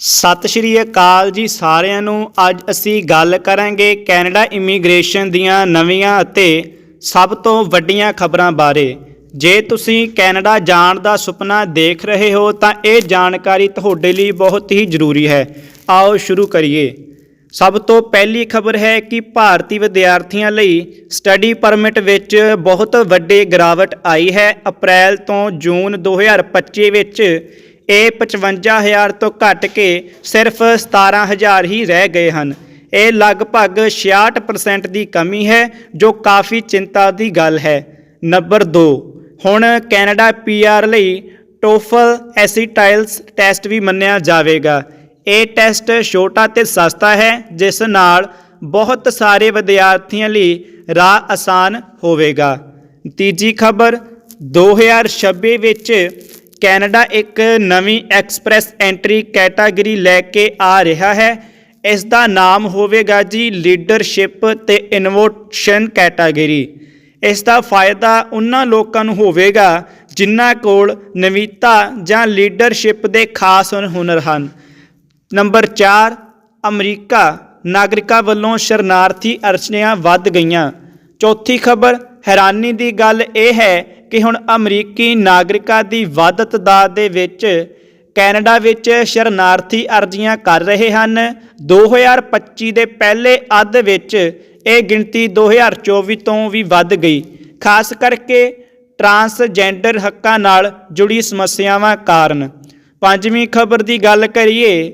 ਸਤਿ ਸ਼੍ਰੀ ਅਕਾਲ ਜੀ ਸਾਰਿਆਂ ਨੂੰ। ਅੱਜ ਅਸੀਂ ਗੱਲ ਕਰਾਂਗੇ ਕੈਨੇਡਾ ਇਮੀਗ੍ਰੇਸ਼ਨ ਦੀਆਂ ਨਵੀਆਂ ਅਤੇ ਸਭ ਤੋਂ ਵੱਡੀਆਂ ਖਬਰਾਂ ਬਾਰੇ। ਜੇ ਤੁਸੀਂ ਕੈਨੇਡਾ ਜਾਣ ਦਾ ਸੁਪਨਾ ਦੇਖ ਰਹੇ ਹੋ, ਤਾਂ ਇਹ ਜਾਣਕਾਰੀ ਤੁਹਾਡੇ ਲਈ ਬਹੁਤ ਹੀ ਜ਼ਰੂਰੀ ਹੈ। ਆਓ ਸ਼ੁਰੂ ਕਰੀਏ। ਸਭ ਤੋਂ ਪਹਿਲੀ ਖਬਰ ਹੈ ਕਿ ਭਾਰਤੀ ਵਿਦਿਆਰਥੀਆਂ ਲਈ ਸਟੱਡੀ ਪਰਮਿਟ ਵਿੱਚ ਬਹੁਤ ਵੱਡੀ ਗਿਰਾਵਟ ਆਈ ਹੈ। ਅਪ੍ਰੈਲ ਤੋਂ ਜੂਨ 2025 ਵਿੱਚ ਇਹ 55000 ਤੋਂ ਘਟ ਕੇ ਸਿਰਫ 17000 ਹੀ ਰਹਿ ਗਏ ਹਨ। ਇਹ ਲਗਭਗ 66% ਦੀ ਕਮੀ ਹੈ, ਜੋ ਕਾਫੀ ਚਿੰਤਾ ਦੀ ਗੱਲ ਹੈ। ਨੰਬਰ 2 ਹੁਣ ਕੈਨੇਡਾ ਪੀਆਰ ਲਈ ਟੋਫਲ ਐਸੀਟਾਈਲਸ ਟੈਸਟ ਵੀ ਮੰਨਿਆ ਜਾਵੇਗਾ। ਇਹ ਟੈਸਟ ਛੋਟਾ ਤੇ ਸਸਤਾ ਹੈ, ਜਿਸ ਨਾਲ ਬਹੁਤ ਸਾਰੇ ਵਿਦਿਆਰਥੀਆਂ ਲਈ ਰਾਹ ਆਸਾਨ ਹੋਵੇਗਾ। ਤੀਜੀ ਖਬਰ 2026 ਵਿੱਚ ਕੈਨੇਡਾ ਇੱਕ ਨਵੀਂ ਐਕਸਪ੍ਰੈਸ ਐਂਟਰੀ ਕੈਟਾਗਰੀ ਲੈ ਕੇ ਆ ਰਿਹਾ ਹੈ। ਇਸ ਦਾ ਨਾਮ ਹੋਵੇਗਾ ਜੀ ਲੀਡਰਸ਼ਿਪ ਤੇ ਇਨੋਵੇਸ਼ਨ ਕੈਟਾਗਰੀ। ਇਸ ਦਾ ਫਾਇਦਾ ਉਹਨਾਂ ਲੋਕਾਂ ਨੂੰ ਹੋਵੇਗਾ ਜਿਨ੍ਹਾਂ ਕੋਲ ਨਵੀਤਾ ਜਾਂ ਲੀਡਰਸ਼ਿਪ ਦੇ ਖਾਸ ਹੁਨਰ ਹਨ। Number 4 America. ਨਾਗਰਿਕਾਂ ਵੱਲੋਂ ਸ਼ਰਨਾਰਥੀ ਅਰਚਨੀਆਂ ਵੱਧ ਗਈਆਂ। ਚੌਥੀ ਖਬਰ ਹੈਰਾਨੀ ਦੀ ਗੱਲ ਇਹ ਹੈ ਕਿ ਹੁਣ ਅਮਰੀਕੀ ਨਾਗਰਿਕਾਂ ਦੀ ਵੱਧ ਤਦਾਦ ਦੇ ਵਿੱਚ ਕੈਨੇਡਾ ਵਿੱਚ ਸ਼ਰਨਾਰਥੀ ਅਰਜ਼ੀਆਂ ਕਰ ਰਹੇ ਹਨ। 2025 ਦੇ ਪਹਿਲੇ ਅੱਧ ਵਿੱਚ ਇਹ ਗਿਣਤੀ 2024 ਤੋਂ ਵੀ ਵੱਧ ਗਈ। ਖਾਸ ਕਰਕੇ ਟਰਾਂਸਜੈਂਡਰ ਹੱਕਾਂ ਨਾਲ ਜੁੜੀ ਸਮੱਸਿਆਵਾਂ ਕਾਰਨ। ਪੰਜਵੀਂ ਖਬਰ ਦੀ ਗੱਲ ਕਰੀਏ,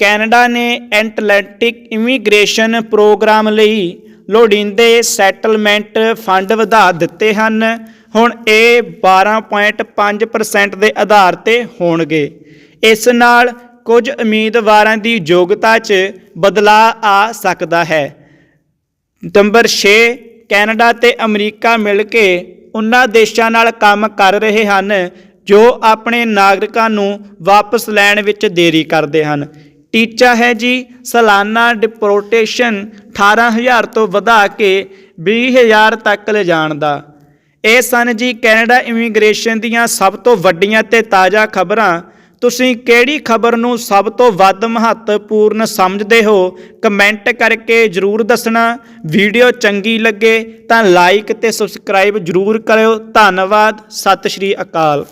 ਕੈਨੇਡਾ ਨੇ ਐਟਲੈਂਟਿਕ ਇਮੀਗ੍ਰੇਸ਼ਨ ਪ੍ਰੋਗਰਾਮ ਲਈ ਲੋੜੀਂਦੇ ਸੈਟਲਮੈਂਟ ਫੰਡ ਵਧਾ ਦਿੱਤੇ ਹਨ। ਹੁਣ ਇਹ 12.5% ਦੇ ਆਧਾਰ ਤੇ ਹੋਣਗੇ। ਇਸ ਨਾਲ ਕੁਝ ਉਮੀਦਵਾਰਾਂ ਦੀ ਯੋਗਤਾ 'ਚ ਬਦਲਾਅ ਆ ਸਕਦਾ ਹੈ। ਨੰਬਰ 6 ਕੈਨੇਡਾ ਤੇ ਅਮਰੀਕਾ ਮਿਲ ਕੇ ਉਹਨਾਂ ਦੇਸ਼ਾਂ ਨਾਲ ਕੰਮ ਕਰ ਰਹੇ ਹਨ ਜੋ ਆਪਣੇ ਨਾਗਰਿਕਾਂ ਨੂੰ ਵਾਪਸ ਲੈਣ ਵਿੱਚ ਦੇਰੀ ਕਰਦੇ ਹਨ। ਟੀਚਾ ਹੈ ਜੀ, ਸਾਲਾਨਾ ਡਿਪੋਰਟੇਸ਼ਨ 18000 ਤੋਂ ਵਧਾ ਕੇ 20000 ਤੱਕ ਲਿਜਾਣ ਦਾ। ਇਹ ਸਨ ਜੀ ਕੈਨੇਡਾ ਇਮੀਗ੍ਰੇਸ਼ਨ ਦੀਆਂ ਸਭ ਤੋਂ ਵੱਡੀਆਂ ਤੇ ਤਾਜ਼ਾ ਖਬਰਾਂ। ਤੁਸੀਂ ਕਿਹੜੀ ਖਬਰ ਨੂੰ ਸਭ ਤੋਂ ਵੱਧ ਮਹੱਤਵਪੂਰਨ ਸਮਝਦੇ ਹੋ? ਕਮੈਂਟ ਕਰਕੇ ਜਰੂਰ ਦੱਸਣਾ। ਵੀਡੀਓ ਚੰਗੀ ਲੱਗੇ ਤਾਂ ਲਾਈਕ ਤੇ ਸਬਸਕ੍ਰਾਈਬ ਜਰੂਰ ਕਰਿਓ। ਧੰਨਵਾਦ। ਸਤਿ ਸ਼੍ਰੀ ਅਕਾਲ।